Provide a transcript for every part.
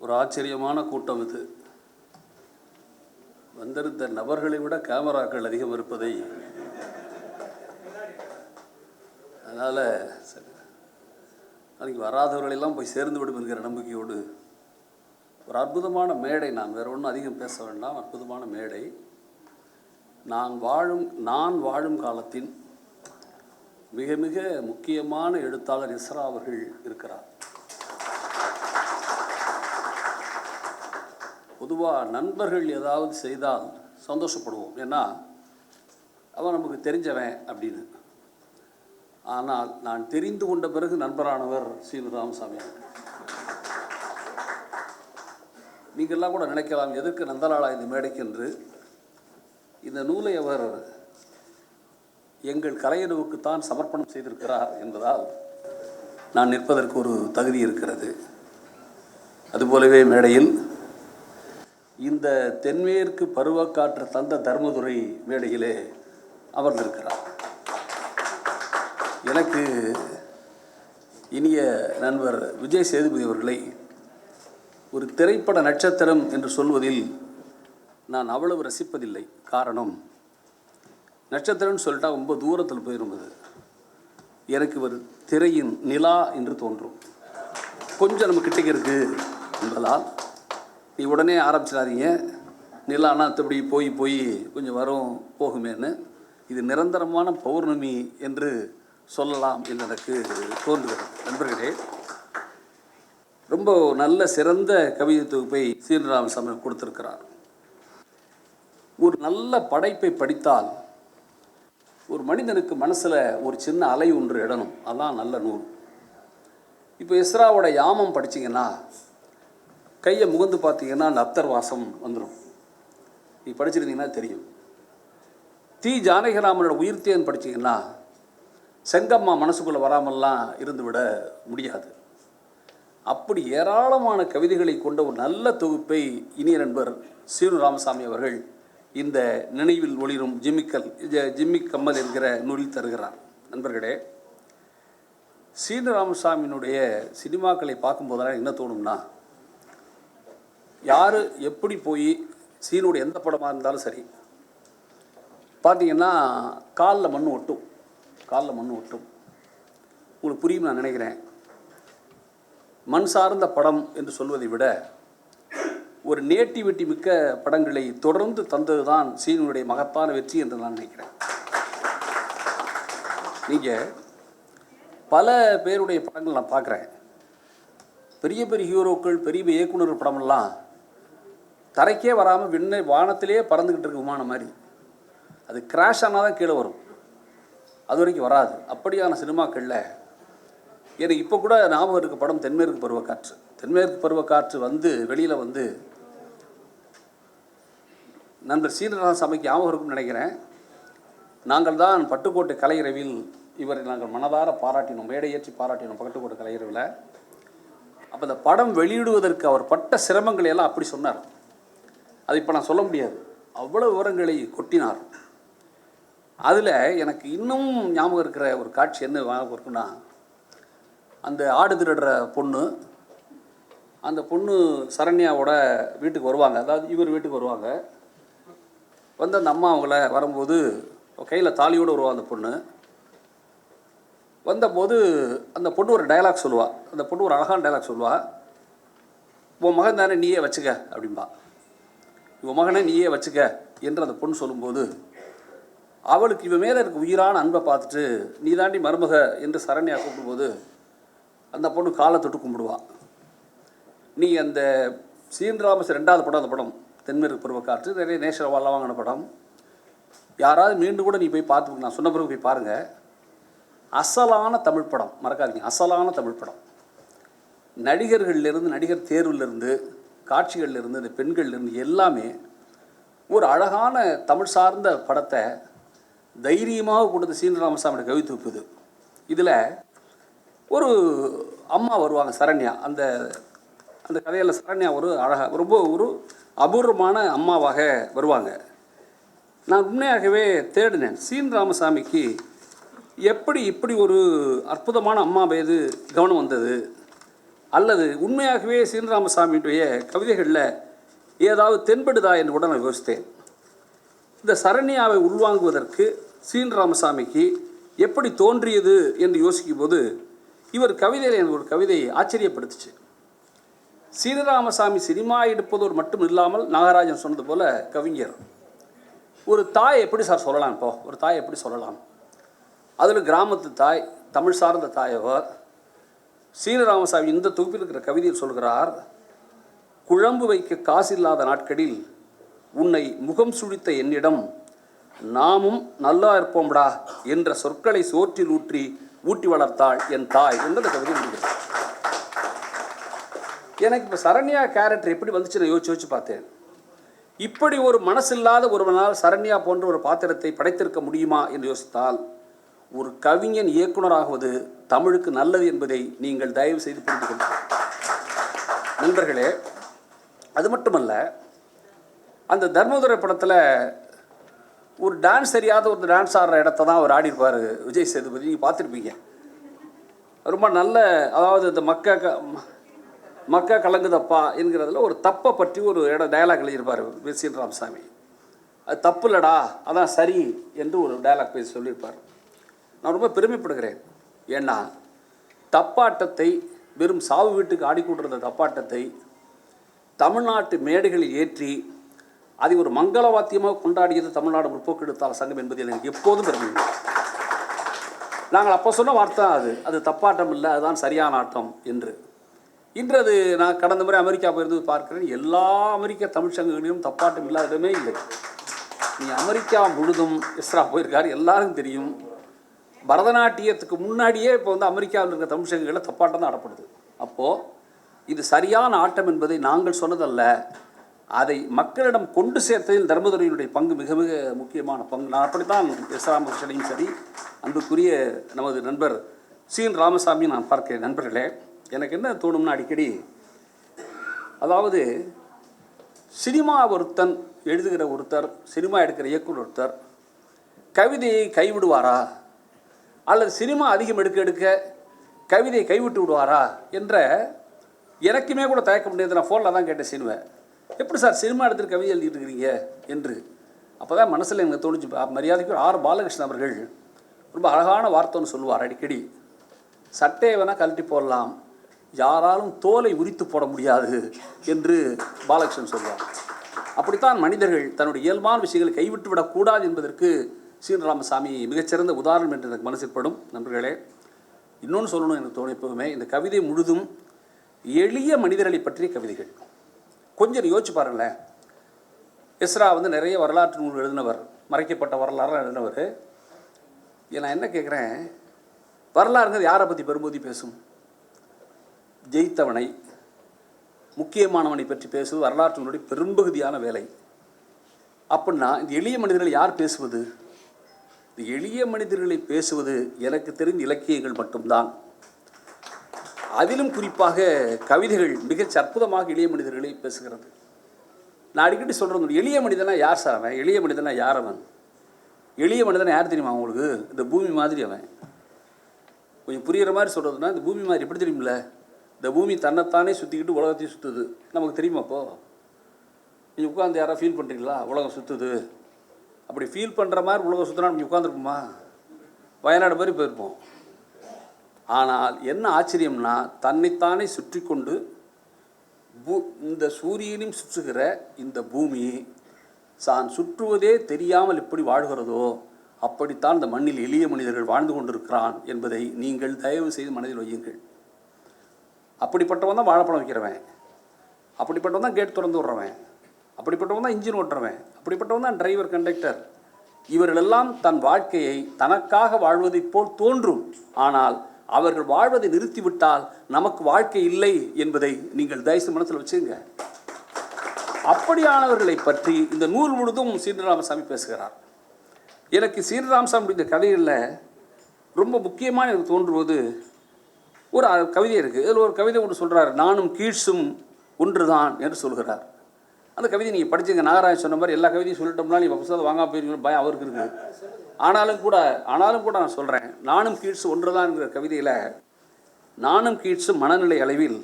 ஒரு ஆச்சரியமான கூட்டம் இது. வந்திருந்த நபர்களை விட கேமராக்கள் அதிகம் இருப்பதை அதனால் சரி. நாளைக்கு வராதவர்களெல்லாம் போய் சேர்ந்து விடும் என்கிற நம்பிக்கையோடு ஒரு அற்புதமான மேடை நான் வேறு ஒன்றும் அதிகம் பேச வேண்டாம். அற்புதமான மேடை. நான் வாழும் நான் வாழும் காலத்தின் மிக மிக முக்கியமான எழுத்தாளர் இஸ்ரா அவர்கள் இருக்கிறார். பொதுவாக நண்பர்கள் ஏதாவது செய்தால் சந்தோஷப்படுவோம். ஏன்னா அவன் நமக்கு தெரிஞ்சவன் அப்படின்னு. ஆனால் நான் தெரிந்து கொண்ட பிறகு நண்பரானவர் ஸ்ரீமதி ராமசாமி நீங்கள்லாம் கூட நினைக்கலாம் எதற்கு நந்தலாளா இந்த மேடைக்கு என்று இந்த நூலை அவர் எங்கள் கலையணுவுக்குத்தான் சமர்ப்பணம் செய்திருக்கிறார் என்பதால் நான் நிற்பதற்கு ஒரு தகுதி இருக்கிறது. அதுபோலவே மேடையில் இந்த தென்மேற்கு பருவக்காற்று தந்த தர்மதுரை மேடையிலே அமர்ந்திருக்கிறார். எனக்கு இனிய நண்பர் விஜய் சேதுபதி அவர்களை ஒரு திரைப்பட நட்சத்திரம் என்று சொல்வதில் நான் அவ்வளவு ரசிப்பதில்லை. காரணம் நட்சத்திரம்னு சொல்லிட்டா ரொம்ப தூரத்தில் போயிருந்தது. எனக்கு ஒரு திரையின் நிலா என்று தோன்றும். கொஞ்சம் நம்ம கிட்டக்க இருக்குது என்பதால் நீ உடனே ஆரம்பிச்சிடாதீங்க. நிலானா மற்றபடி போய் போய் கொஞ்சம் வரும் போகுமேன்னு. இது நிரந்தரமான பௌர்ணமி என்று சொல்லலாம் என்று எனக்கு தோன்றுகிறது. நண்பர்களே ரொம்ப நல்ல சிறந்த கவிதை தொகுப்பை சமயம் கொடுத்துருக்கிறார். ஒரு நல்ல படைப்பை படித்தால் ஒரு மனிதனுக்கு மனசில் ஒரு சின்ன அலை ஒன்று இடணும் அதான் நல்ல நூல். இப்போ இஸ்ராவோட யாமம் படிச்சீங்கன்னா கையை முகந்து பார்த்தீங்கன்னா அந்த அப்தர் வாசம் வந்துடும் நீ படிச்சிருந்தீங்கன்னா தெரியும். தி ஜானகிராமனோட உயிர்த்தேன் படிச்சீங்கன்னா செங்கம்மா மனசுக்குள்ளே வராமல்லாம் இருந்து விட முடியாது. அப்படி ஏராளமான கவிதைகளை கொண்ட ஒரு நல்ல தொகுப்பை இனிய நண்பர் சீனு ராமசாமி அவர்கள் இந்த நினைவில் ஒளிரும் ஜிம்மிக்கல் ஜிம்மி கம்மல் என்கிற நூலில் தருகிறார். நண்பர்களே சீனு ராமசாமியினுடைய சினிமாக்களை பார்க்கும்போதெல்லாம் என்ன தோணும்னா யார் எப்படி போய் சீனுடைய எந்த படமாக இருந்தாலும் சரி. பார்த்தீங்கன்னா காலில் மண் ஒட்டும். காலில் மண் ஒட்டும். உங்களுக்கு புரியும் நான் நினைக்கிறேன். மண் சார்ந்த படம் என்று சொல்வதை விட ஒரு நேட்டிவிட்டி மிக்க படங்களை தொடர்ந்து தந்தது தான் சீனுடைய மகத்தான வெற்றி என்று நான் நினைக்கிறேன். நீங்கள் பல பேருடைய படங்கள் நான் பார்க்குறேன் பெரிய பெரிய ஹீரோக்கள் பெரிய பெரிய இயக்குனர் படமெல்லாம் தரைக்கே வராமல் விண்ணை வானத்திலே பறந்துக்கிட்டு இருக்க விமானம் மாதிரி. அது கிராஷ் ஆனால் தான் கீழே வரும். அது வரைக்கும் வராது. அப்படியான சினிமாக்களில் எனக்கு இப்போ கூட ஞாபகம் இருக்க படம் தென்மேற்கு பருவக்காற்று. தென்மேற்கு பருவக்காற்று வந்து வெளியில் வந்து நண்பர் சீனராசாமிக்கு ஞாபகம் இருக்கும்னு நினைக்கிறேன். நாங்கள் தான் பட்டுக்கோட்டை கலையரவில் இவரை நாங்கள் மனதார பாராட்டினோம். மேடையேற்றி பாராட்டினோம் பட்டுக்கோட்டை கலையரவில். அப்போ இந்த படம் வெளியிடுவதற்கு அவர் பட்ட சிரமங்களை எல்லாம் அப்படி சொன்னார். அது இப்போ நான் சொல்ல முடியாது. அவ்வளோ விவரங்களை கொட்டினார். அதில் எனக்கு இன்னும் ஞாபகம் இருக்கிற ஒரு காட்சி என்ன ஞாபகம் இருக்குன்னா அந்த ஆடு திருடுற பொண்ணு அந்த பொண்ணு சரண்யாவோட வீட்டுக்கு வருவாங்க. அதாவது இவர் வீட்டுக்கு வருவாங்க. வந்து அந்த அம்மா அவங்கள வரும்போது கையில் தாலியோடு வருவா அந்த பொண்ணு. வந்தபோது அந்த பொண்ணு ஒரு டைலாக் சொல்லுவாள் அந்த பொண்ணு ஒரு அழகான டைலாக் சொல்லுவாள் உன் மகன் தானே நீயே வச்சுக்க அப்படிம்பா. உன் மகனை நீயே வச்சுக்க என்று அந்த பொண்ணு சொல்லும்போது அவளுக்கு இவன் மேலே இருக்க உயிரான அன்பை பார்த்துட்டு நீ தாண்டி மருமக என்று சரண்யா கூப்பிடும்போது அந்த பொண்ணு காலை தொட்டு கும்பிடுவான் நீ அந்த சீன்ராமஸ் ரெண்டாவது படம் அந்த படம் தென்மேற்கு பருவக்காற்று நிறைய நேஷரவாலாம் வாங்கின படம். யாராவது மீண்டும் கூட நீ போய் பார்த்து நான் சொன்ன பிறகு போய் பாருங்கள் அசலான தமிழ் படம். மறக்காதீங்க. அசலான தமிழ் படம். நடிகர்கள்லேருந்து நடிகர் தேர்விலிருந்து காட்சிகள்லேருந்து இந்த பெண்கள்லேருந்து எல்லாமே ஒரு அழகான தமிழ் சார்ந்த படத்தை தைரியமாக கொடுத்த சீனராமசாமியோட கவி தொகுப்புது இதில் ஒரு அம்மா வருவாங்க சரண்யா. அந்த அந்த கதையில் சரண்யா ஒரு அழகாக ரொம்ப ஒரு அபூர்வமான அம்மாவாக வருவாங்க. நான் உண்மையாகவே தேடினேன் சீன் ராமசாமிக்கு எப்படி இப்படி ஒரு அற்புதமான அம்மா மீது கவனம் வந்தது? அல்லது உண்மையாகவே சீனராமசாமியுடைய கவிதைகளில் ஏதாவது தென்படுதா என்று கூட நான் யோசித்தேன். இந்த சரண்யாவை உள்வாங்குவதற்கு சீனராமசாமிக்கு எப்படி தோன்றியது என்று யோசிக்கும்போது இவர் கவிதையில் எனக்கு ஒரு கவிதையை ஆச்சரியப்படுத்துச்சு. சீனராமசாமி சினிமா எடுப்பதோடு மட்டும் இல்லாமல் நாகராஜன் சொன்னது போல் கவிஞர். ஒரு தாய் எப்படி சார் சொல்லலாம் இப்போ? ஒரு தாய் எப்படி சொல்லலாம்? அதில் கிராமத்து தாய் தமிழ் சார்ந்த தாயவர் சீனராமசாமி இந்த தொகுப்பில் இருக்கிற கவிதையில் சொல்கிறார் குழம்பு வைக்க காசில்லாத நாட்களில் உன்னை முகம் சுழித்த என்னிடம் நாமும் நல்லா இருப்போம்டா என்ற சொற்களை சோற்றில் ஊற்றி ஊட்டி வளர்த்தாள் என் தாய் என்று அந்த கவிதை முடிகிறது எனக்கு இப்போ சரண்யா கேரக்டர் எப்படி வந்துச்சு நான் யோசிச்சு யோசிச்சு பார்த்தேன். இப்படி ஒரு மனசில்லாத ஒருவனால் சரண்யா போன்ற ஒரு பாத்திரத்தை படைத்திருக்க முடியுமா என்று யோசித்தால் ஒரு கவிஞன் இயக்குனராகுவது தமிழுக்கு நல்லது என்பதை நீங்கள் தயவு செய்து புரிந்து கொள்ளுங்கள். நண்பர்களே அது மட்டுமல்ல அந்த தர்மதுரை படத்தில் ஒரு டான்ஸ் தெரியாத ஒரு டான்ஸ் ஆடுற இடத்த தான் அவர் ஆடிருப்பார் விஜய் சேதுபதி. நீங்கள் பார்த்துருப்பீங்க. ரொம்ப நல்ல அதாவது இந்த மக்க க மக்க கலங்குதப்பா என்கிறதுல ஒரு தப்பை பற்றி ஒரு இட டயலாக் எழுதியிருப்பார் சீன் ராமசாமி. அது தப்பு இல்லடா அதான் சரி என்று ஒரு டயலாக் பேசி சொல்லியிருப்பார். நான் ரொம்ப பெருமைப்படுகிறேன். ஏன்னா தப்பாட்டத்தை வெறும் சாவு வீட்டுக்கு ஆடிக்கொண்டிருந்த தப்பாட்டத்தை தமிழ்நாட்டு மேடைகளில் ஏற்றி அதை ஒரு மங்கள வாத்தியமாக கொண்டாடியது தமிழ்நாடு முற்போக்கு எழுத்தாளர் சங்கம் என்பது எனக்கு எப்போதும் பெருமை. நாங்கள் அப்போ சொன்ன வார்த்தை அது. அது தப்பாட்டம் இல்லை அதுதான் சரியான ஆட்டம் என்று. இன்று அது நான் கடந்த முறை அமெரிக்கா போயிருந்து பார்க்கிறேன். எல்லா அமெரிக்க தமிழ் சங்கங்களிலும் தப்பாட்டம் இல்லாத இடமே இல்லை. நீ அமெரிக்கா முழுதும் இஸ்ரா போயிருக்காரு எல்லாருக்கும் தெரியும். பரதநாட்டியத்துக்கு முன்னாடியே இப்போ வந்து அமெரிக்காவில் இருக்கிற தமிழ் சங்கங்களில் தப்பாட்டம் தான் ஆடப்படுது. அப்போது இது சரியான ஆட்டம் என்பதை நாங்கள் சொன்னதல்ல. அதை மக்களிடம் கொண்டு சேர்த்ததில் தர்மதுரையினுடைய பங்கு மிக மிக முக்கியமான பங்கு. நான் அப்படித்தான் எஸ் ராமகிருஷ்ணனையும் சரி அன்புக்குரிய நமது நண்பர் சீன் ராமசாமி நான் பார்க்கிறேன். நண்பர்களே எனக்கு என்ன தோணும்னா அடிக்கடி அதாவது சினிமா ஒருத்தன் எழுதுகிற ஒருத்தர் சினிமா எடுக்கிற இயக்குனர் ஒருத்தர் கவிதையை கைவிடுவாரா? அல்லது சினிமா அதிகம் எடுக்க எடுக்க கவிதையை கைவிட்டு விடுவாரா என்ற எனக்குமே கூட தயக்க முடியாது நான் ஃபோனில் தான் கேட்டேன் சினிமா எப்படி சார் சினிமா எடுத்துகிட்டு கவிதை எழுதிட்டு இருக்கிறீங்க என்று. அப்போ தான் மனசில் எனக்கு தோணுச்சு. பா- மரியாதைக்கு ஆர் பாலகிருஷ்ணன் அவர்கள் ரொம்ப அழகான வார்த்தை ஒன்று சொல்லுவார் அடிக்கடி. சட்டையை வேணால் கழட்டி போடலாம். யாராலும் தோலை உரித்து போட முடியாது என்று பாலகிருஷ்ணன் சொல்வார். அப்படித்தான் மனிதர்கள் தன்னுடைய இயல்பான விஷயங்களை கைவிட்டு விடக்கூடாது என்பதற்கு சீனராமசாமி மிகச்சிறந்த உதாரணம் என்று எனக்கு மனசில் படும் நண்பர்களே இன்னொன்று சொல்லணும் எனக்கு தோணும் எப்பவுமே இந்த கவிதை முழுதும் எளிய மனிதர்களை பற்றிய கவிதைகள். கொஞ்சம் யோசிச்சு பாருங்களேன். எஸ்ரா வந்து நிறைய வரலாற்று நூல் எழுதினவர் மறைக்கப்பட்ட வரலாறு எழுதினவர். நான் என்ன கேட்குறேன் வரலாறுங்கிறது யாரை பற்றி பெரும்போதி பேசும்? ஜெயித்தவனை முக்கியமானவனை பற்றி பேசுவது வரலாற்று நூலுடைய பெரும்பகுதியான வேலை. அப்படின்னா இந்த எளிய மனிதர்கள் யார் பேசுவது? எளிய மனிதர்களை பேசுவது எனக்கு தெரிந்த இலக்கியங்கள் மட்டும்தான். அதிலும் குறிப்பாக கவிதைகள் மிகச் அற்புதமாக எளிய மனிதர்களை பேசுகிறது. நான் அடிக்கடி சொல்கிறது எளிய மனிதனா யார் சார் அவன்? எளிய மனிதனா யார் அவன்? எளிய மனிதனை யார் தெரியுமா அவங்களுக்கு இந்த பூமி மாதிரி அவன். கொஞ்சம் புரிகிற மாதிரி சொல்கிறதுனா இந்த பூமி மாதிரி எப்படி தெரியுமில்ல? இந்த பூமி தன்னைத்தானே சுற்றிக்கிட்டு உலகத்தையும் சுற்றுது நமக்கு தெரியுமா அப்போது நீங்கள் உட்காந்து யாராவது ஃபீல் பண்ணுறீங்களா உலகம் சுற்றுது அப்படி ஃபீல் பண்ணுற மாதிரி உலகம் சுற்றினா நம்ம உட்காந்துருப்போமா வயநாடு மாதிரி போயிருப்போம். ஆனால் என்ன ஆச்சரியம்னா தன்னைத்தானே சுற்றி கொண்டு பூ இந்த சூரியனையும் சுற்றுகிற இந்த பூமி தான் சுற்றுவதே தெரியாமல் எப்படி வாழ்கிறதோ அப்படித்தான் இந்த மண்ணில் எளிய மனிதர்கள் வாழ்ந்து கொண்டிருக்கிறான் என்பதை நீங்கள் தயவு செய்து மனதில் வையுங்கள். அப்படிப்பட்டவன் தான் வாழைப்பழம் வைக்கிறவன் அப்படிப்பட்டவன் தான் கேட் திறந்து விட்றவன். அப்படிப்பட்டவன் தான் இன்ஜின் ஓட்டுறவன். அப்படிப்பட்டவன் தான் டிரைவர் கண்டக்டர் இவர்களெல்லாம் தன் வாழ்க்கையை தனக்காக வாழ்வதைப் போல் தோன்றும். ஆனால் அவர்கள் வாழ்வதை நிறுத்திவிட்டால் நமக்கு வாழ்க்கை இல்லை என்பதை நீங்கள் தயசு மனசில் வச்சுங்க அப்படியானவர்களை பற்றி இந்த நூல் முழுதும் சீனராமசாமி பேசுகிறார். எனக்கு சீனராமசாமி இந்த கதைகளில் ரொம்ப முக்கியமாக எனக்கு தோன்றுவது ஒரு கவிதை இருக்குது இதில் ஒரு கவிதை ஒன்று சொல்கிறார் நானும் கீழ்ஸும் ஒன்றுதான் என்று சொல்கிறார். அந்த கவிதை நீங்கள் படிச்சுங்க. நாகராஜ் சொன்ன மாதிரி எல்லா கவிதையும் சொல்லிட்டோம்னா நீங்கள் புத்தகத்தை வாங்க போயிருக்கணும் பயம் அவருக்கு இருக்குது ஆனாலும் கூட ஆனாலும் கூட நான் சொல்கிறேன் நானும் கீட்ஸ் ஒன்றுதான் தான்ங்கிற கவிதையில் நானும் கீழ்ஸும் மனநிலை அளவில்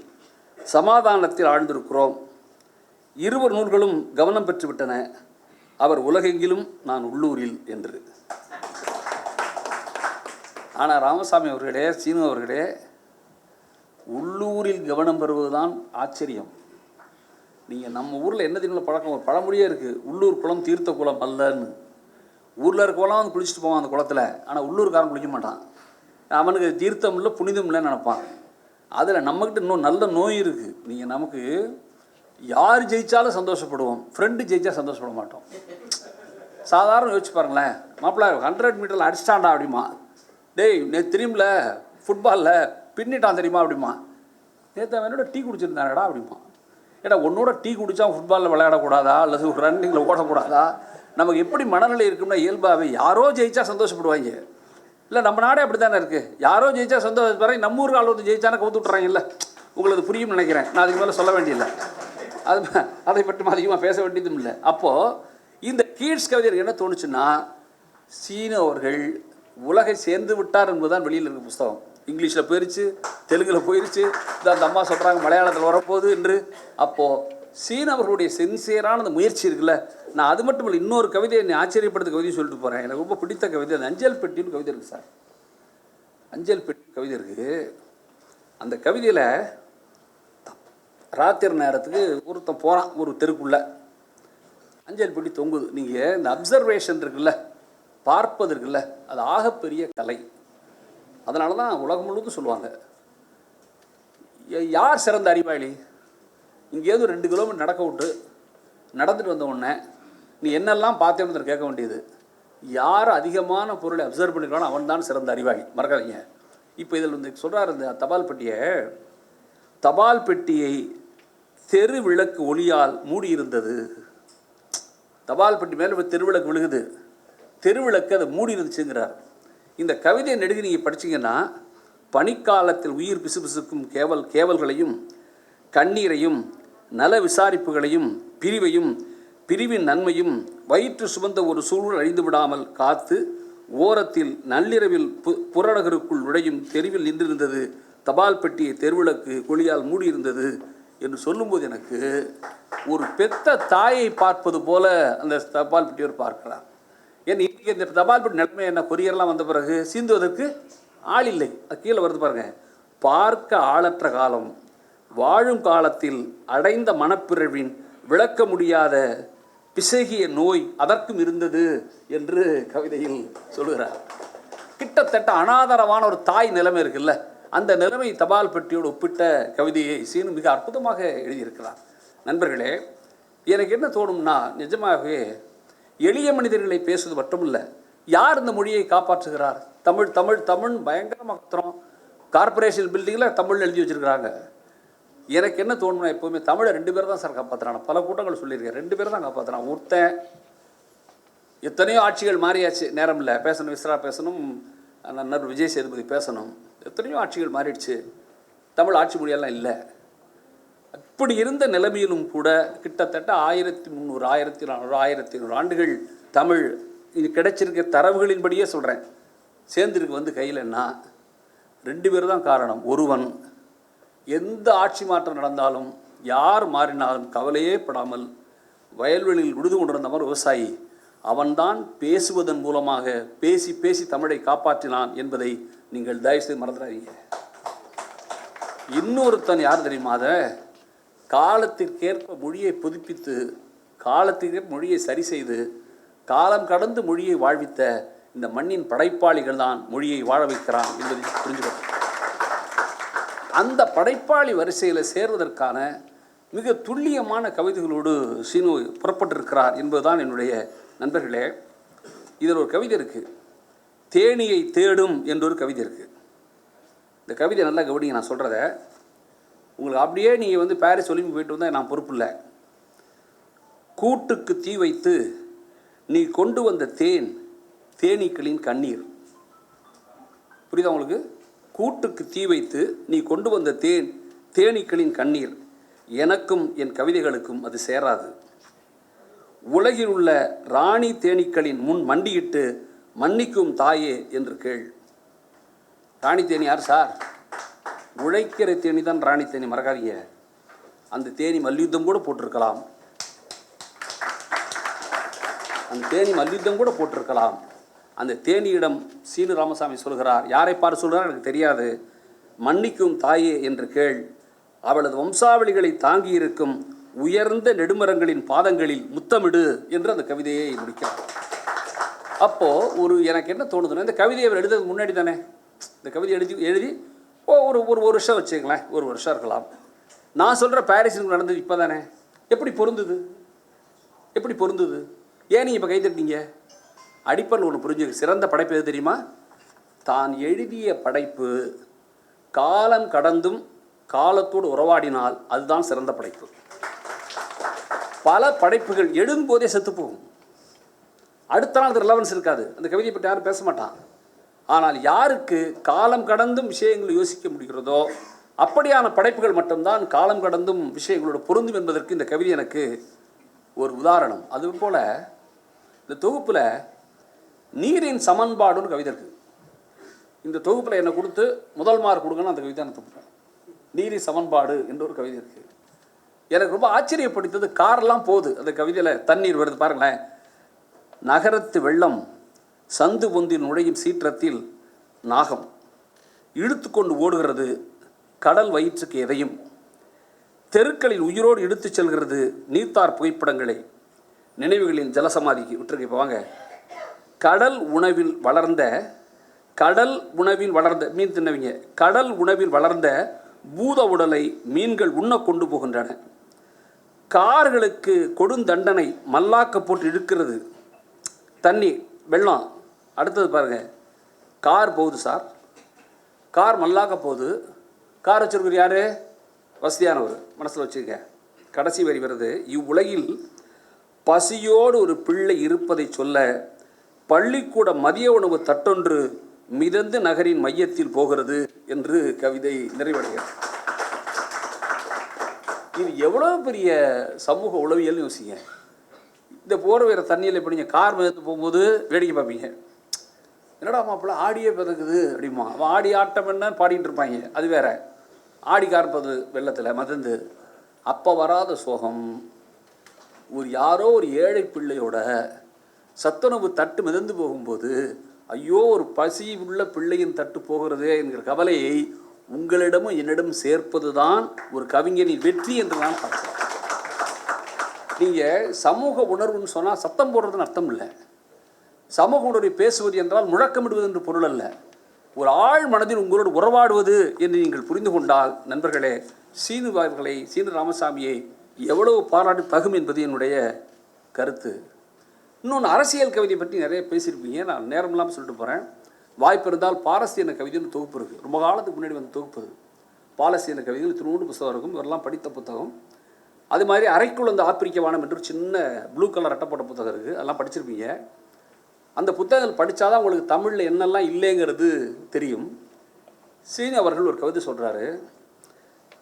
சமாதானத்தில் ஆழ்ந்திருக்கிறோம். இருவர் நூல்களும் கவனம் பெற்றுவிட்டன அவர் உலகெங்கிலும் நான் உள்ளூரில் என்று. ஆனால் ராமசாமி அவர்களே சீனு அவர்களே உள்ளூரில் கவனம் பெறுவதுதான் ஆச்சரியம். நீங்கள் நம்ம ஊரில் என்ன தினம் பழக்கம்? ஒரு பழமொழியே இருக்குது உள்ளூர் குளம் தீர்த்த குளம் அல்லன்னு. ஊரில் இருக்கவெல்லாம் வந்து குளிச்சுட்டு போவான் அந்த குளத்துல. ஆனால் உள்ளூர்காரன் குளிக்க மாட்டான். அவனுக்கு தீர்த்தம் இல்லை புனிதம் இல்லைன்னு நினைப்பான். அதில் நம்மக்கிட்ட இன்னும் நல்ல நோய் இருக்குது நீங்கள் நமக்கு யார் ஜெயித்தாலும் சந்தோஷப்படுவோம். ஃப்ரெண்டு ஜெயிச்சா சந்தோஷப்பட மாட்டோம். சாதாரண யோசிச்சு பாருங்களேன். மாப்பிள்ள ஹண்ட்ரட் மீட்டரில் அடிச்சிட்டாண்டா அப்படிமா. டேய் நேற்று தெரியும்ல ஃபுட்பாலில் பின்னிட்டான் தெரியுமா அப்படிமா. நேற்று அவனோட டீ குடிச்சிருந்தானடா அப்படிமா. ஏன்னா உன்னோட டீ குடித்தா ஃபுட்பாலில் விளையாடக்கூடாதா? அல்லது ரன்னிங்கில் ஓடக்கூடாதா? நமக்கு எப்படி மனநிலை இருக்கும்னா இயல்பாகவே யாரோ ஜெயிச்சா சந்தோஷப்படுவாங்க. இல்லை நம்ம நாடே அப்படி தானே இருக்குது யாரோ ஜெயிச்சா பிறகு நம்ம ஊர் ஆள் வந்து ஜெயிச்சானே கவுத்து விட்றாங்கல்ல உங்களுக்கு புரியும்னு நினைக்கிறேன். நான் அதுக்கு மேலே சொல்ல வேண்டியதில்லை. அது அதை பற்றி அதிகமாக பேச வேண்டியதும் இல்லை. அப்போது இந்த கீழ்ஸ் கவிதையில் என்ன தோணுச்சுன்னா சீன அவர்கள் உலகை சேர்ந்து விட்டார் என்பதுதான் வெளியில் இருக்க புஸ்தகம். இங்கிலீஷில் போயிருச்சு தெலுங்கில் போயிருச்சு. இந்த அந்த அம்மா சொல்கிறாங்க மலையாளத்தில் வரப்போகுது என்று. அப்போது சீனவர்களுடைய அவர்களுடைய சின்சியரான அந்த முயற்சி இருக்குல்ல. நான் அது மட்டும் இல்லை இன்னொரு கவிதையை என்னை ஆச்சரியப்படுத்த கவிதையும் சொல்லிட்டு போகிறேன் எனக்கு ரொம்ப பிடித்த கவிதை அந்த அஞ்சல் பெட்டின்னு கவிதை இருக்குது சார். அஞ்சல் பெட்டி கவிதை இருக்குது அந்த கவிதையில் ராத்திரி நேரத்துக்கு ஒருத்தன் போகிறான் ஒரு தெருக்குள்ள. அஞ்சல் பெட்டி தொங்குது. நீங்கள் இந்த அப்சர்வேஷன் இருக்குல்ல பார்ப்பது இருக்குல்ல அது ஆகப்பெரிய கலை. அதனால தான் உலகம் முழுவதும் சொல்லுவாங்க. யார் சிறந்த அறிவாளி? இங்கேருந்து ரெண்டு கிலோமீட்டர் நடக்க விட்டு நடந்துட்டு வந்த உடனே நீ என்னெல்லாம் பார்த்தேன்னு கேட்க வேண்டியது. யார் அதிகமான பொருளை அப்சர்வ் பண்ணிக்கிறானோ அவன் தான் சிறந்த அறிவாளி. மறக்காதீங்க. இப்போ இதில் வந்து சொல்கிறார் இந்த தபால் பெட்டியை. தபால் பெட்டியை தெரு விளக்கு ஒளியால் மூடியிருந்தது தபால் பெட்டி மேலே தெருவிளக்கு விழுகுது. தெருவிளக்கு அதை மூடி இருந்துச்சுங்கிறார். இந்த கவிதை நெடுகி நீங்கள் படிச்சீங்கன்னா பனிக்காலத்தில் உயிர் பிசுபிசுக்கும் கேவல் கேவல்களையும் கண்ணீரையும் நல விசாரிப்புகளையும் பிரிவையும் பிரிவின் நன்மையும் வயிற்று சுமந்த ஒரு சூழல் அழிந்து விடாமல் காத்து ஓரத்தில் நள்ளிரவில் பு புறநகருக்குள் நுழையும் தெருவில் நின்றிருந்தது தபால் பெட்டியை தெருவிளக்கு கொளியால் மூடியிருந்தது என்று சொல்லும்போது எனக்கு ஒரு பெத்த தாயை பார்ப்பது போல அந்த தபால் பெட்டியோர் பார்க்கிறார். ஏன் இன்றைக்கி இந்த தபால் பெட்டி நிலைமை என்ன? கொரியர்லாம் வந்த பிறகு சீந்துவதற்கு ஆள் இல்லை. அது கீழே வருது பாருங்கள் பார்க்க ஆளற்ற காலம். வாழும் காலத்தில் அடைந்த மனப்பிறவின் விளக்க முடியாத பிசகிய நோய் அதற்கும் இருந்தது என்று கவிதையில் சொல்கிறார் கிட்டத்தட்ட அனாதரமான ஒரு தாய் நிலைமை இருக்குல்ல. அந்த நிலைமை தபால் பெட்டியோடு ஒப்பிட்ட கவிதையை சீனு மிக அற்புதமாக எழுதியிருக்கிறார். நண்பர்களே எனக்கு என்ன தோணும்னா நிஜமாகவே எளிய மனிதர்களை பேசுவது மட்டுமில்லை யார் இந்த மொழியை காப்பாற்றுகிறார்? தமிழ் தமிழ் தமிழ் பயங்கரமாக கத்துறோம். கார்ப்பரேஷன் பில்டிங்கில் தமிழ் எழுதி வச்சுருக்கிறாங்க. எனக்கு என்ன தோணும்னா எப்போவுமே தமிழை ரெண்டு பேர் தான் சார் காப்பாற்றுறாங்க பல கூட்டங்கள் சொல்லியிருக்கேன். ரெண்டு பேர் தான் காப்பாற்றுறான் ஒருத்தன் எத்தனையோ ஆட்சிகள் மாறியாச்சு நேரம் இல்லை பேசணும் விஸ்ரா பேசணும் நன்னர் விஜய் சேதுபதி பேசணும். எத்தனையோ ஆட்சிகள் மாறிடுச்சு. தமிழ் ஆட்சி மொழியெல்லாம் இல்லை. அப்படி இருந்த நிலைமையிலும் கூட கிட்டத்தட்ட ஆயிரத்தி முந்நூறு ஆயிரத்தி நானூறு ஆயிரத்தி நூறு ஆண்டுகள் தமிழ் இது கிடைச்சிருக்க தரவுகளின்படியே சொல்கிறேன் சேர்ந்திருக்கு வந்து கையிலன்னா ரெண்டு பேர் தான் காரணம். ஒருவன் எந்த ஆட்சி மாற்றம் நடந்தாலும் யார் மாறினாலும் கவலையே படாமல் வயல்வெளியில் உழுது மாதிரி விவசாயி அவன்தான் பேசுவதன் மூலமாக பேசி பேசி தமிழை காப்பாற்றினான் என்பதை நீங்கள் தயவுசெய்து மறந்துடாதீங்க. இன்னொருத்தன் யார் தெரியுமா அதை? காலத்திற்கேற்ப மொழியை புதுப்பித்து காலத்திற்கேற்ப மொழியை சரி செய்து காலம் கடந்து மொழியை வாழ்வித்த இந்த மண்ணின் படைப்பாளிகள் தான் மொழியை வாழ வைக்கிறான் என்பதை புரிஞ்சுக்கணும். அந்த படைப்பாளி வரிசையில் சேர்வதற்கான மிக துல்லியமான கவிதைகளோடு சீனு புறப்பட்டிருக்கிறார் என்பதுதான் என்னுடைய நண்பர்களே. இதில் ஒரு கவிதை இருக்குது தேனியை தேடும் என்றொரு கவிதை இருக்குது இந்த கவிதை நல்லா கவனிங்க நான் சொல்கிறத உங்களுக்கு அப்படியே நீங்கள் வந்து பாரிஸ் ஒலிம்பி போயிட்டு வந்தால் நான் பொறுப்பு இல்லை. கூட்டுக்கு தீ வைத்து நீ கொண்டு வந்த தேன் தேனீக்களின் கண்ணீர். புரியுதா உங்களுக்கு? கூட்டுக்கு தீ வைத்து நீ கொண்டு வந்த தேன் தேனீக்களின் கண்ணீர். எனக்கும் என் கவிதைகளுக்கும் அது சேராது. உலகில் உள்ள ராணி தேனீக்களின் முன் மண்டியிட்டு மன்னிக்கும் தாயே என்று கேள். ராணி தேனி யார் சார்? உழைக்கிற தேனி தான் ராணி தேனி மறக்காதீங்க. அந்த தேனி மல்யுத்தம் கூட போட்டிருக்கலாம். அந்த தேனி மல்யுத்தம் கூட போட்டிருக்கலாம். அந்த தேனியிடம் சீனு ராமசாமி சொல்கிறார். யாரை பார்த்து சொல்கிறார்? எனக்கு தெரியாது. மன்னிக்கும் தாயே என்று கேள். அவளது வம்சாவளிகளை தாங்கியிருக்கும் உயர்ந்த நெடுமரங்களின் பாதங்களில் முத்தமிடு என்று அந்த கவிதையை முடிக்கிறார். அப்போது ஒரு எனக்கு என்ன தோணுதுன்னா இந்த கவிதையை அவர் எழுதுறதுக்கு முன்னாடி தானே. இந்த கவிதை எழுதி எழுதி ஓ ஒரு ஒரு ஒரு வருஷம் வச்சுங்களேன் ஒரு வருஷம் இருக்கலாம். நான் சொல்கிற பாரிஸுக்கு நடந்தது இப்போ தானே எப்படி பொருந்துது? எப்படி பொருந்துது? ஏன் நீங்கள் இப்போ கை தட்டினீங்க அடிப்படையில் ஒன்று புரிஞ்சுக்க. சிறந்த படைப்பு எது தெரியுமா? தான் எழுதிய படைப்பு. காலம் கடந்தும் காலத்தோடு உறவாடினால் அதுதான் சிறந்த படைப்பு. பல படைப்புகள் எழுதும்போதே செத்து போகும். அடுத்த நாள் அது ரிலவன்ஸ் இருக்காது. அந்த கவிதையை பற்றி யாரும் பேச மாட்டான். ஆனால் யாருக்கு காலம் கடந்தும் விஷயங்களை யோசிக்க முடிகிறதோ அப்படியான படைப்புகள் மட்டும்தான் காலம் கடந்தும் விஷயங்களோட பொருந்தும் என்பதற்கு இந்த கவிதை எனக்கு ஒரு உதாரணம். அதுபோல் இந்த தொகுப்பில் நீரின் சமன்பாடுன்னு கவிதை இருக்குது இந்த தொகுப்பில் என்னை கொடுத்து முதல் மார்க் கொடுங்கன்னு அந்த கவிதை நான் தொகுப்பேன். நீரின் சமன்பாடு என்ற ஒரு கவிதை இருக்குது எனக்கு ரொம்ப ஆச்சரியப்படுத்தது காரெல்லாம் போகுது. அந்த கவிதையில் தண்ணீர் வருது பாருங்களேன். நகரத்து வெள்ளம் சந்து பொந்தில் நுழையும் சீற்றத்தில் நாகம். இழுத்து கொண்டு ஓடுகிறது கடல் வயிற்றுக்கு எதையும். தெருக்களில் உயிரோடு இழுத்துச் செல்கிறது நீர்த்தார் புகைப்படங்களை. நினைவுகளின் ஜலசமாதிக்கு விட்டுருக்கு இப்போ வாங்க கடல் உணவில் வளர்ந்த கடல் உணவில் வளர்ந்த மீன் தின்னவிங்க. கடல் உணவில் வளர்ந்த பூத உடலை மீன்கள் உண்ண கொண்டு போகின்றன. கார்களுக்கு கொடுந்தண்டனை மல்லாக்க போட்டு இழுக்கிறது. தண்ணி வெள்ளம் அடுத்தது பாருங்கள் கார் போகுது சார். கார் மல்லாக்க போகுது. கார் வச்சிருக்கிற யார்? வசதியானவர். மனசில் வச்சுக்க கடைசி வரி வருது. இவ்வுலகில் பசியோடு ஒரு பிள்ளை இருப்பதை சொல்ல பள்ளிக்கூட மதிய உணவு தட்டொன்று மிதந்து நகரின் மையத்தில் போகிறது என்று கவிதை நிறைவடைகிறது. இது எவ்வளோ பெரிய சமூக உளவியல்னு யோசிங்க. இந்த போகிற வேறு தண்ணியில் இப்போ நீங்கள் கார் மிதந்து போகும்போது வேடிக்கை பார்ப்பீங்க. என்னடா மாப்பிள்ள ஆடியே பிறகுது அப்படிமா அவன் ஆடி ஆட்டம் என்ன? பாடிட்டு இருப்பாங்க. அது வேற. ஆடி கார்ப்பது வெள்ளத்தில் மதந்து அப்போ வராத சோகம். ஒரு யாரோ ஒரு ஏழை பிள்ளையோட சத்துணவு தட்டு மிதந்து போகும்போது ஐயோ ஒரு பசி உள்ள பிள்ளையின் தட்டு போகிறதே என்கிற கவலையை உங்களிடமும் என்னிடம் சேர்ப்பது தான் ஒரு கவிஞனின் வெற்றி என்று நான் பார்க்கிறேன். நீங்கள் சமூக உணர்வுன்னு சொன்னால் சத்தம் போடுறதுன்னு அர்த்தம் இல்லை. சமூக உணர்வை பேசுவது என்றால் முழக்கமிடுவது என்று பொருள் அல்ல. ஒரு ஆழ் மனதில் உங்களோடு உறவாடுவது என்று நீங்கள் புரிந்து கொண்டால் நண்பர்களே சீனு அவர்களை சீனு ராமசாமியை எவ்வளவு பாராட்டு தகும் என்பது என்னுடைய கருத்து. இன்னொன்று அரசியல் கவிதை பற்றி நிறைய பேசியிருப்பீங்க. நான் நேரம் இல்லாமல் சொல்லிட்டு போகிறேன் வாய்ப்பு இருந்தால் பாரசீன கவிதைன்னு தொகுப்பு இருக்குது ரொம்ப காலத்துக்கு முன்னாடி வந்து தொகுப்பு பாலஸ்தீன கவிதைகள் திருநூறு புத்தகம் இருக்கும் இவரெல்லாம் படித்த புத்தகம். அது மாதிரி அரைக்குள் அந்த ஆப்பிரிக்க வானம் என்று சின்ன ப்ளூ கலர் அட்டைப்பட்ட புத்தகம் இருக்குது அதெல்லாம் படிச்சிருப்பீங்க. அந்த புத்தகங்கள் படித்தாதான் உங்களுக்கு தமிழில் என்னெல்லாம் இல்லைங்கிறது தெரியும். சீனி அவர்கள் ஒரு கவிதை சொல்கிறாரு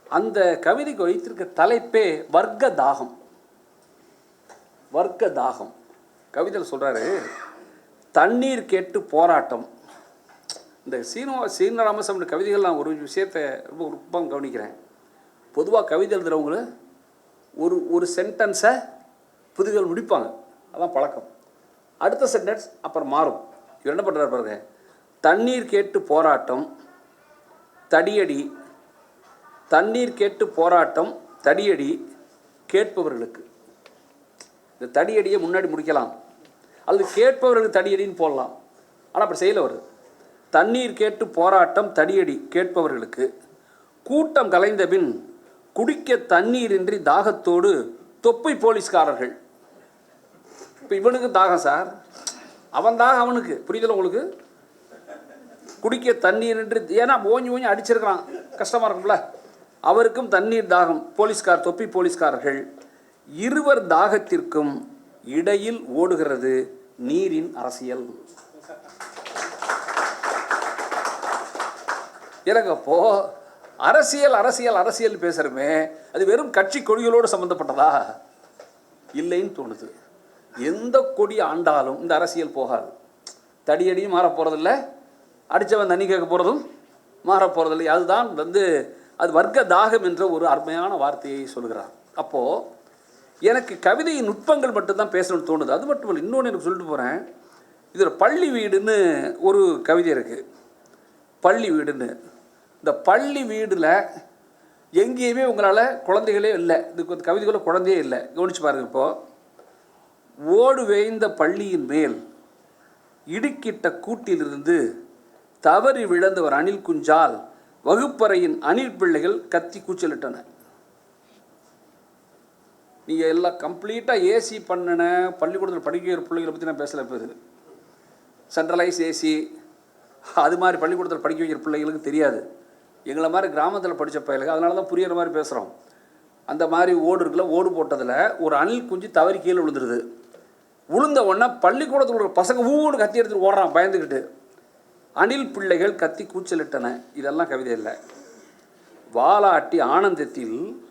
அந்த கவிதைக்கு வைத்திருக்க தலைப்பே வர்க்க தாகம் வர்க்க தாகம் கவிதையில் சொல்கிறாரு தண்ணீர் கேட்டு போராட்டம். இந்த சீனோ சீன ராமசாமி கவிதைகள் நான் ஒரு விஷயத்தை ரொம்ப நுட்பம் கவனிக்கிறேன். பொதுவாக கவிதை எழுதுகிறவங்கள ஒரு ஒரு சென்டென்ஸை புதுகள் முடிப்பாங்க. அதான் பழக்கம். அடுத்த சென்டென்ஸ் அப்புறம் மாறும். இவர் என்ன பண்ணுறாரு பாருங்க. தண்ணீர் கேட்டு போராட்டம் தடியடி தண்ணீர் கேட்டு போராட்டம் தடியடி கேட்பவர்களுக்கு. இந்த தடியடியை முன்னாடி முடிக்கலாம். அல்லது கேட்பவர்களுக்கு தடியடின்னு போடலாம். ஆனால் அப்படி செய்யல வருது தண்ணீர் கேட்டு போராட்டம் தடியடி கேட்பவர்களுக்கு கூட்டம் கலைந்த பின் குடிக்க தண்ணீரின்றி தாகத்தோடு தொப்பை போலீஸ்காரர்கள் இப்போ இவனுக்கு தாகம் சார். அவன் தாகம் அவனுக்கு. புரியுதல உங்களுக்கு? குடிக்க தண்ணீர் என்று ஏன்னா ஓஞ்சி ஓஞ்சி அடிச்சிருக்கிறான். கஷ்டமாக இருக்கும்ல. அவருக்கும் தண்ணீர் தாகம். போலீஸ்கார் தொப்பி போலீஸ்காரர்கள். இருவர் தாகத்திற்கும் இடையில் ஓடுகிறது நீரின் அரசியல். எனக்கு அரசியல் அரசியல் அரசியல் பேசுகிறோமே அது வெறும் கட்சி கொடிகளோடு சம்மந்தப்பட்டதா இல்லைன்னு தோணுது. எந்த கொடி ஆண்டாலும் இந்த அரசியல் போகாது. தடியடியும் மாறப்போகிறதில்ல அடித்தவன் தண்ணி கேட்க போகிறதும் மாறப்போகிறதில்லை அதுதான் வந்து அது வர்க்க தாகம் என்ற ஒரு அருமையான வார்த்தையை சொல்கிறார் அப்போது எனக்கு கவிதையின் நுட்பங்கள் மட்டும்தான் பேசணும்னு தோணுது. அது மட்டும் இல்லை இன்னொன்று எனக்கு சொல்லிட்டு போகிறேன் இதில் பள்ளி வீடுன்னு ஒரு கவிதை இருக்குது பள்ளி வீடுன்னு. இந்த பள்ளி வீடில் எங்கேயுமே உங்களால் குழந்தைகளே இல்லை. இந்த கவிதைக்குள்ள குழந்தையே இல்லை. கவனிச்சு பாருங்கள் இப்போது ஓடு வேய்ந்த பள்ளியின் மேல் இடுக்கிட்ட கூட்டிலிருந்து தவறி விழுந்தவர் அணில் குஞ்சால் வகுப்பறையின் அணில் பிள்ளைகள் கத்தி கூச்சலிட்டன. நீங்கள் எல்லாம் கம்ப்ளீட்டாக ஏசி பண்ணின பள்ளிக்கூடத்தில் படிக்கிற பிள்ளைகளை பற்றி நான் பேசலை பேர் சென்ட்ரலைஸ் ஏசி அது மாதிரி பள்ளிக்கூடத்தில் படிக்க வைக்கிற பிள்ளைகளுக்கு தெரியாது. எங்களை மாதிரி கிராமத்தில் படித்த பயிலுக்கு அதனால தான் புரியிற மாதிரி பேசுகிறோம் அந்த மாதிரி ஓடு இருக்குல்ல ஓடு போட்டதில் ஒரு அணில் குஞ்சு தவறி கீழே விழுந்துருது. விழுந்த உடனே பள்ளிக்கூடத்தில் உள்ள பசங்க ஊன்னு கத்தி எடுத்துட்டு ஓடுறான் பயந்துக்கிட்டு அணில் பிள்ளைகள் கத்தி கூச்சலிட்டன. இதெல்லாம் கவிதை இல்லை. வாலாட்டி ஆனந்தத்தில்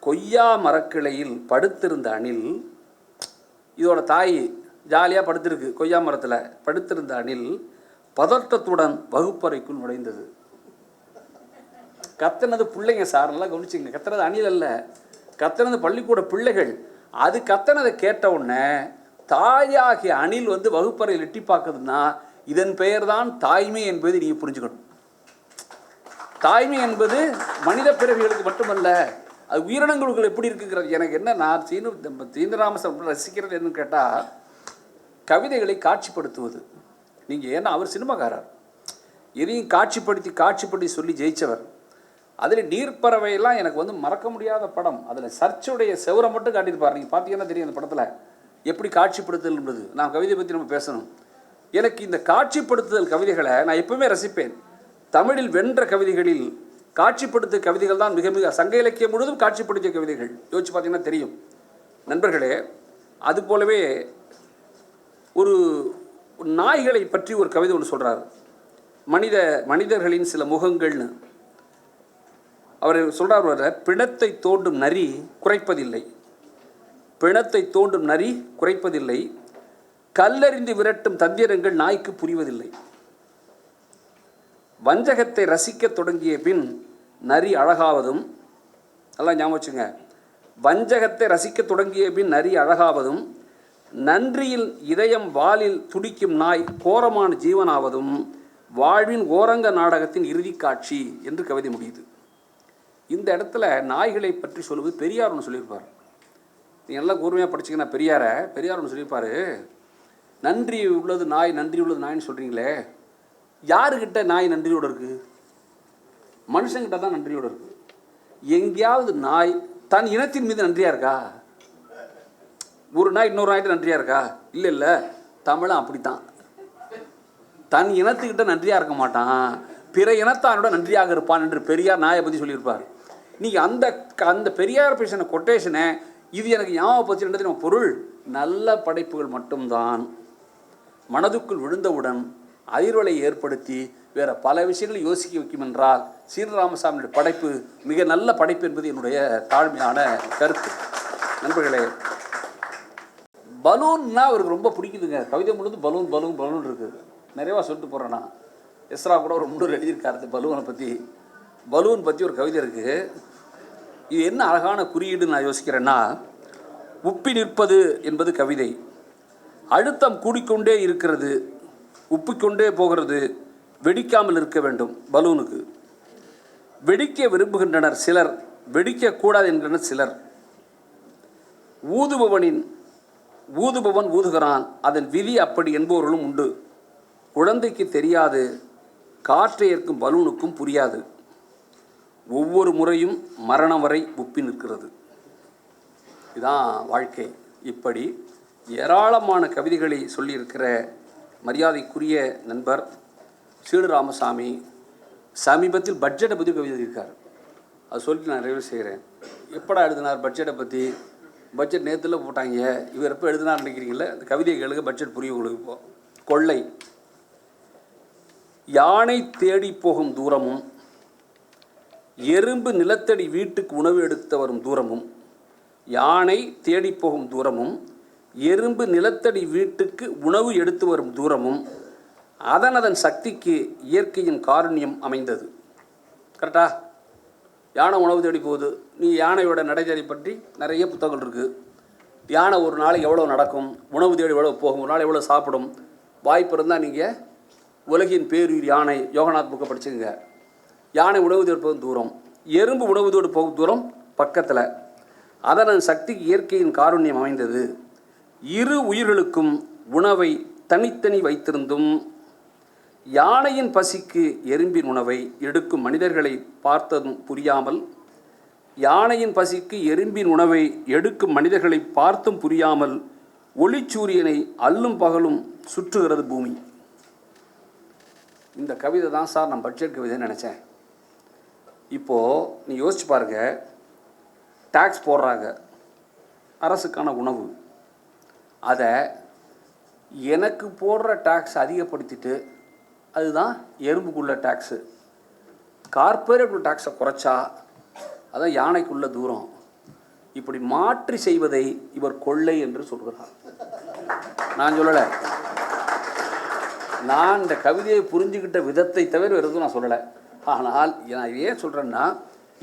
கொய்யா மரக்கிளையில் படுத்திருந்த அணில் இதோட தாய் ஜாலியாக படுத்திருக்கு கொய்யா மரத்தில். படுத்திருந்த அணில் பதட்டத்துடன் வகுப்பறைக்குள் நுழைந்தது. கத்தினது பிள்ளைங்க சார் நல்லா கவனிச்சிங்க. கத்துனது அணில் அல்ல. கத்துனது பள்ளிக்கூட பிள்ளைகள். அது கத்தனதை கேட்ட உடனே தாயாகிய அணில் வந்து வகுப்பறையில் எட்டி பார்க்குதுன்னா இதன் பெயர் தான் தாய்மை என்பதை நீங்கள் புரிஞ்சுக்கணும். தாய்மை என்பது மனித பிறவிகளுக்கு மட்டுமல்ல அது உயிரினங்களுக்கு எப்படி இருக்குங்கிறது. எனக்கு என்ன நான் சீனு நம்ம ரசிக்கிறது என்னன்னு கேட்டால் கவிதைகளை காட்சிப்படுத்துவது. நீங்கள் ஏன்னா அவர் சினிமாக்காரர். எதையும் காட்சிப்படுத்தி காட்சிப்படுத்தி சொல்லி ஜெயித்தவர் அதில் நீர்ப்பறவையெல்லாம் எனக்கு வந்து மறக்க முடியாத படம். அதில் சர்ச்சுடைய செவரை மட்டும் காட்டியிருப்பார். நீங்கள் பார்த்தீங்கன்னா தெரியும் அந்த படத்தில். எப்படி காட்சிப்படுத்துதல் என்பது? நான் கவிதை பற்றி நம்ம பேசணும். எனக்கு இந்த காட்சிப்படுத்துதல் கவிதைகளை நான் எப்பவுமே ரசிப்பேன். தமிழில் வென்ற கவிதைகளில் காட்சிப்படுத்த கவிதைகள் தான் மிக மிக சங்க இலக்கியம் முழுவதும் காட்சிப்படுத்திய கவிதைகள். யோசிச்சு பார்த்தீங்கன்னா தெரியும். நண்பர்களே அது போலவே ஒரு நாய்களை பற்றி ஒரு கவிதை ஒன்று சொல்கிறார் மனித மனிதர்களின் சில முகங்கள்னு. அவர் சொல்கிறார் பிணத்தை தோண்டும் நரி குறைப்பதில்லை. பிணத்தை தோண்டும் நரி குறைப்பதில்லை. கல்லறிந்து விரட்டும் தந்திரங்கள் நாய்க்கு புரிவதில்லை. வஞ்சகத்தை ரசிக்கத் தொடங்கிய பின் நரி அழகாவதும் நல்லா ஞாபகம் வச்சுங்க. வஞ்சகத்தை ரசிக்கத் தொடங்கிய பின் நரி அழகாவதும் நன்றியில் இதயம் வாலில் துடிக்கும் நாய் கோரமான ஜீவனாவதும் வாழ்வின் ஓரங்க நாடகத்தின் இறுதி காட்சி என்று கவிதை முடியுது. இந்த இடத்துல நாய்களை பற்றி சொல்வது பெரியார் ஒன்று சொல்லியிருப்பார். நீங்கள் நல்லா கூர்மையாக படிச்சிங்கன்னா பெரியாரை பெரியார் ஒன்று சொல்லியிருப்பார். நன்றி உள்ளது நாய் நன்றி உள்ளது நாயின்னு சொல்கிறீங்களே யாருக்கிட்ட நாய் நன்றியோடு இருக்குது மனுஷங்கிட்ட தான் நன்றியோடு இருக்குது எங்கேயாவது நாய் தன் இனத்தின் மீது நன்றியாக இருக்கா? ஒரு நாய் இன்னொரு நாய்கிட்ட நன்றியாக இருக்கா? இல்லை இல்லை. தமிழன் அப்படித்தான். தன் இனத்துக்கிட்ட நன்றியாக இருக்க மாட்டான். பிற இனத்தானோட நன்றியாக இருப்பான் என்று பெரியார் நாயை பற்றி சொல்லியிருப்பார். நீங்கள் அந்த அந்த பெரியார் பேசின கொட்டேஷனை இது எனக்கு ஞாபகப்படுத்தினது நம்ம பொருள். நல்ல படைப்புகள் மட்டும்தான். மனதுக்குள் விழுந்தவுடன் அதிர்வலை ஏற்படுத்தி வேறு பல விஷயங்களை யோசிக்க வைக்கும் என்றால் ஸ்ரீராமசாமியுடைய படைப்பு மிக நல்ல படைப்பு என்பது என்னுடைய தாழ்மையான கருத்து. நண்பர்களே பலூன்னா அவருக்கு ரொம்ப பிடிக்குதுங்க. கவிதை முழுது பலூன் பலூன் பலூன் இருக்குது நிறையவா சொல்லிட்டு போகிறேன் நான். எஸ்ரா கூட ஒரு முன்னூறு எழுதியிருக்காரு பலூனை பற்றி பலூன் பற்றி ஒரு கவிதை இருக்குது இது என்ன அழகான குறியீடு நான் யோசிக்கிறேன்னா உப்பி நிற்பது என்பது கவிதை. அழுத்தம் கூடிக்கொண்டே இருக்கிறது உப்பிக்கொண்டே போகிறது வெடிக்காமல் இருக்க வேண்டும் பலூனுக்கு. வெடிக்க விரும்புகின்றனர் சிலர் வெடிக்கக்கூடாது என்கின்றனர் சிலர். ஊதுபவனின் ஊதுபவன் ஊதுகிறான் அதன் விதி அப்படி என்பவர்களும் உண்டு. குழந்தைக்கு தெரியாது காற்றை ஏற்கும் பலூனுக்கும் புரியாது. ஒவ்வொரு முறையும் மரணம் வரை உப்பி நிற்கிறது. இதான் வாழ்க்கை. இப்படி ஏராளமான கவிதைகளை சொல்லியிருக்கிற மரியாதைக்குரிய நண்பர் சீடு ராமசாமி சமீபத்தில் பட்ஜெட்டை பற்றி கவிதை எழுதியிருக்கார். அது சொல்லிட்டு நான் நிறைவு செய்கிறேன். எப்படா எழுதினார் பட்ஜெட்டை பற்றி பட்ஜெட் நேற்றுல போட்டாங்க. இவர் எப்போ எழுதினார் நினைக்கிறீங்களே? அந்த கவிதையை கேளுங்க பட்ஜெட் புரியும் உங்களுக்கு இப்போ கொள்ளை. யானை தேடி போகும் தூரமும் எறும்பு நிலத்தடி வீட்டுக்கு உணவு எடுத்து வரும் தூரமும் யானை தேடிப்போகும் தூரமும் எறும்பு நிலத்தடி வீட்டுக்கு உணவு எடுத்து வரும் தூரமும் அதன் அதன் சக்திக்கு இயற்கையின் காரணியம் அமைந்தது. கரெக்டா? யானை உணவு தேடி போகுது. நீ யானையோட நடைதேறி பற்றி நிறைய புத்தகங்கள் இருக்குது யானை ஒரு நாளைக்கு எவ்வளோ நடக்கும்? உணவு தேடி எவ்வளோ போகும்? ஒரு நாள் எவ்வளோ சாப்பிடும்? வாய்ப்பு இருந்தால் நீங்கள் உலகின் பேருயிர் யானை யோகநாத் புக்கை படிச்சுக்கோங்க. யானை உணவு போகும் தூரம் எறும்பு உணவுதோடு போகும் தூரம் பக்கத்தில். அதன் சக்திக்கு இயற்கையின் காருண்யம் அமைந்தது. இரு உயிர்களுக்கும் உணவை தனித்தனி வைத்திருந்தும் யானையின் பசிக்கு எறும்பின் உணவை எடுக்கும் மனிதர்களை பார்த்ததும் புரியாமல் யானையின் பசிக்கு எறும்பின் உணவை எடுக்கும் மனிதர்களை பார்த்தும் புரியாமல் ஒளிச்சூரியனை அல்லும் பகலும் சுற்றுகிறது பூமி. இந்த கவிதை தான் சார் நான் பட்ஜெட் கவிதைன்னு நினச்சேன். இப்போது நீ யோசிச்சு பாருங்க. டேக்ஸ் போடுறாங்க. அரசுக்கான உணவு. அதை எனக்கு போடுற டேக்ஸ் அதிகப்படுத்திட்டு அதுதான் எறும்புக்குள்ள டேக்ஸு கார்பரேட் டேக்ஸை குறைச்சா அதான் யானைக்குள்ள தூரம். இப்படி மாற்றி செய்வதை இவர் கொள்ளை என்று சொல்கிறார். நான் சொல்லலை. நான் இந்த கவிதையை புரிஞ்சுக்கிட்ட விதத்தை தவிர வேறு எதுவும் நான் சொல்லலை. ஆனால் நான் ஏன் சொல்கிறேன்னா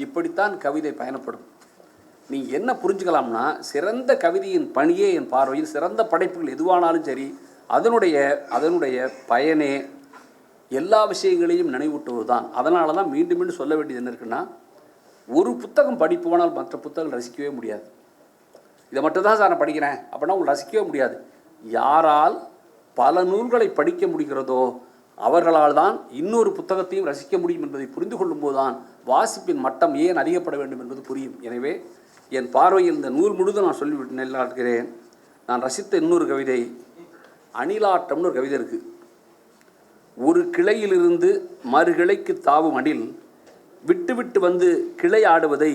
இப்படித்தான் கவிதை பயணப்படும். நீங்கள் என்ன புரிஞ்சுக்கலாம்னா சிறந்த கவிதையின் பணியே என் பார்வையில் சிறந்த படைப்புகள் எதுவானாலும் சரி அதனுடைய அதனுடைய பயனே எல்லா விஷயங்களையும் நினைவூட்டுவது தான் அதனால தான் மீண்டும் மீண்டும் சொல்ல வேண்டியது என்ன இருக்குன்னா ஒரு புத்தகம் படிப்போனால் மற்ற புத்தகங்கள் ரசிக்கவே முடியாது. இதை மட்டும் தான் சார் நான் படிக்கிறேன். அப்படின்னா உங்களை ரசிக்கவே முடியாது. யாரால் பல நூல்களை படிக்க முடிகிறதோ அவர்களால் தான் இன்னொரு புத்தகத்தையும் ரசிக்க முடியும் என்பதை புரிந்து கொள்ளும்போது தான் வாசிப்பின் மட்டம் ஏன் அதிகப்பட வேண்டும் என்பது புரியும். எனவே என் பார்வையில் இந்த நூல் முழுதும் நான் சொல்லிவிட்டு நெல்லாட்டுகிறேன். நான் ரசித்த இன்னொரு கவிதை அணிலாட்டம்னு ஒரு கவிதை இருக்குது ஒரு கிளையிலிருந்து மறு கிளைக்கு தாவும் அணில் விட்டு விட்டு வந்து கிளை ஆடுவதை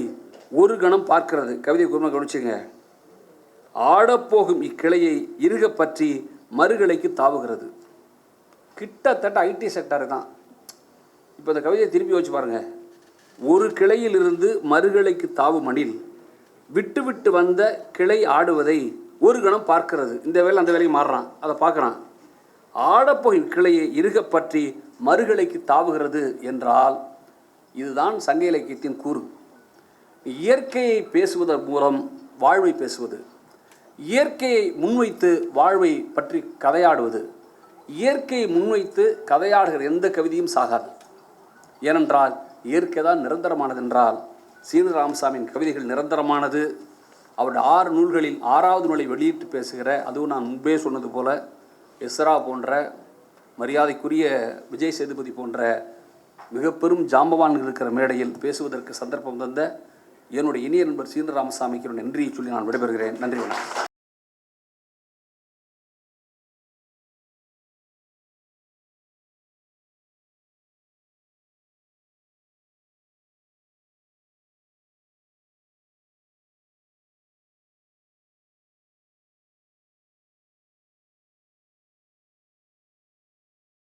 ஒரு கணம் பார்க்கிறது. கவிதை குருமா கவனிச்சுங்க ஆடப்போகும் இக்கிளையை இருக பற்றி மறுகிளைக்கு தாவுகிறது. கிட்டத்தட்ட ஐடி செக்டார் தான். இப்போ இந்த கவிதையை திருப்பி வச்சு பாருங்க. ஒரு கிளையிலிருந்து மறுகிளைக்கு தாவு மணில் விட்டு விட்டு வந்த கிளை ஆடுவதை ஒரு கணம் பார்க்கிறது. இந்த வேலை அந்த வேலையை மாறுறான். அதை பார்க்குறான். ஆடப்போகின் கிளையை இறுக பற்றி மறுகிளைக்கு தாவுகிறது என்றால் இதுதான் சங்க இலக்கியத்தின் கூறு. இயற்கையை பேசுவதன் மூலம் வாழ்வை பேசுவது. இயற்கையை முன்வைத்து வாழ்வை பற்றி கதையாடுவது. இயற்கையை முன்வைத்து கதையாடுகிற எந்த கவிதையும் சாகாது. ஏனென்றால் இயற்கை தான் நிரந்தரமானது என்றால் சீனு ராமசாமியின் கவிதைகள் நிரந்தரமானது. அவருடைய ஆறு நூல்களில் ஆறாவது நூலை வெளியிட்டு பேசுகிற அதுவும் நான் முன்பே சொன்னது போல எஸ்ரா போன்ற மரியாதைக்குரிய விஜய் சேதுபதி போன்ற மிக பெரும் ஜாம்பவான்கள் இருக்கிற மேடையில் பேசுவதற்கு சந்தர்ப்பம் தந்த என்னுடைய இனிய நண்பர் சீன ராமசாமிக்கு நன்றியை சொல்லி நான் விடைபெறுகிறேன். நன்றி வணக்கம்.